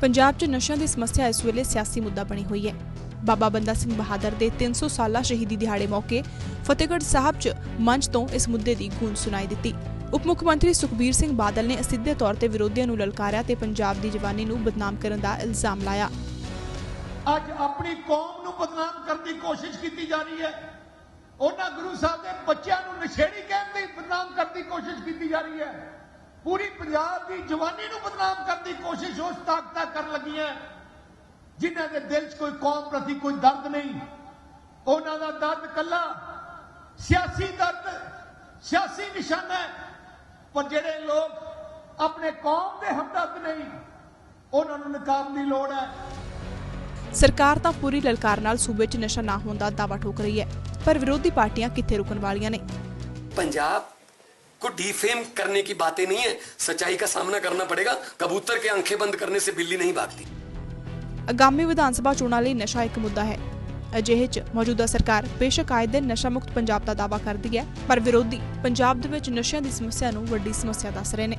ਪੰਜਾਬ 'ਚ ਨਸ਼ਿਆਂ ਦੀ ਸਮੱਸਿਆ ਇਸ ਵੇਲੇ ਸਿਆਸੀ ਮੁੱਦਾ ਬਣੀ ਹੋਈ ਹੈ। ਬਾਬਾ ਬੰਦਾ ਸਿੰਘ ਬਹਾਦਰ ਦੇ 300 ਸਾਲਾ ਸ਼ਹੀਦੀ ਦਿਹਾੜੇ ਮੌਕੇ ਫਤਿਹਗੜ੍ਹ ਸਾਹਿਬ 'ਚ ਮੰਚ ਤੋਂ ਇਸ ਮੁੱਦੇ ਦੀ ਗੂੰਜ ਸੁਣਾਈ ਦਿੱਤੀ। ਉਪ ਮੁੱਖ ਮੰਤਰੀ ਸੁਖਬੀਰ ਸਿੰਘ ਬਾਦਲ ਨੇ ਅਸਿੱਧੇ ਤੌਰ ਤੇ ਵਿਰੋਧੀਆਂ ਨੂੰ ਲਲਕਾਰਿਆ ਤੇ ਪੰਜਾਬ ਦੀ ਜਵਾਨੀ ਨੂੰ ਬਦਨਾਮ ਕਰਨ ਦਾ ਇਲਜ਼ਾਮ ਲਾਇਆ। ਅੱਜ ਆਪਣੀ ਕੌਮ ਨੂੰ ਬਦਨਾਮ ਕਰਨ ਦੀ ਕੋਸ਼ਿਸ਼ ਕੀਤੀ ਜਾ ਰਹੀ ਹੈ। ਉਹਨਾਂ ਗੁਰੂ ਸਾਹਿਬ ਦੇ ਬੱਚਿਆਂ ਨੂੰ ਨਸ਼ੇੜੀ ਕਹਿਣ ਦੀ ਬਦਨਾਮ ਕਰਨ ਦੀ ਕੋਸ਼ਿਸ਼ ਕੀਤੀ ਜਾ ਰਹੀ ਹੈ। ਪੂਰੀ ਪੰਜਾਬ ਦੀ ਜਵਾਨੀ ਨੂੰ ਬਦਨਾਮ ਕਰਨ ਦੀ ਕੋਸ਼ਿਸ਼ ਉਸ ਤਾਕਤਾਂ ਕਰਨ ਲੱਗੀਆਂ। ਜਿਨ੍ਹਾਂ ਦੇ ਦਿਲ 'ਚ ਕੋਈ ਕੌਮ ਪ੍ਰਤੀ ਕੋਈ ਦਰਦ ਨਹੀਂ। ਉਹਨਾਂ ਦਾ ਦਰਦ ਕੱਲਾ ਸਿਆਸੀ ਦਰਦ ਸਿਆਸੀ ਨਿਸ਼ਾਨਾ ਹੈ। ਪਰ ਜਿਹੜੇ ਲੋਕ ਆਪਣੇ ਕੌਮ ਦੇ ਹਮਦਰਦ ਨਹੀਂ ਉਹਨਾਂ ਨੂੰ ਨਕਾਮ ਦੀ ਲੋੜ ਹੈ। ਸਰਕਾਰ ਤਾਂ ਪੂਰੀ ਲਲਕਾਰ ਨਾਲ ਸੂਬੇ 'ਚ ਨਸ਼ਾ ਨਾ ਹੋਣ ਦਾ ਦਾਵਾ ਠੋਕ ਰਹੀ ਹੈ ਪਰ ਵਿਰੋਧੀ ਪਾਰਟੀਆਂ ਕਿੱਥੇ ਰੁਕਣ ਵਾਲੀਆਂ ਨੇ? ਪੰਜਾਬ को डिफेम करने की बातें नहीं है सच्चाई का सामना करना पड़ेगा कबूतर के आंखें बंद करने से बिल्ली नहीं भागती ਆਗਾਮੀ ਵਿਧਾਨ ਸਭਾ ਚੋਣਾਂ ਲਈ ਨਸ਼ਾ ਇੱਕ ਮੁੱਦਾ ਹੈ ਅਜਿਹੇ 'ਚ ਮੌਜੂਦਾ ਸਰਕਾਰ ਬੇਸ਼ੱਕ ਆਏ ਦਿਨ ਨਸ਼ਾ ਮੁਕਤ ਪੰਜਾਬ ਦਾ ਦਾਅਵਾ ਕਰਦੀ ਹੈ ਪਰ ਵਿਰੋਧੀ ਪੰਜਾਬ ਦੇ ਵਿੱਚ ਨਸ਼ਿਆਂ ਦੀ ਸਮੱਸਿਆ ਨੂੰ ਵੱਡੀ ਸਮੱਸਿਆ ਦੱਸ ਰਹੇ ਨੇ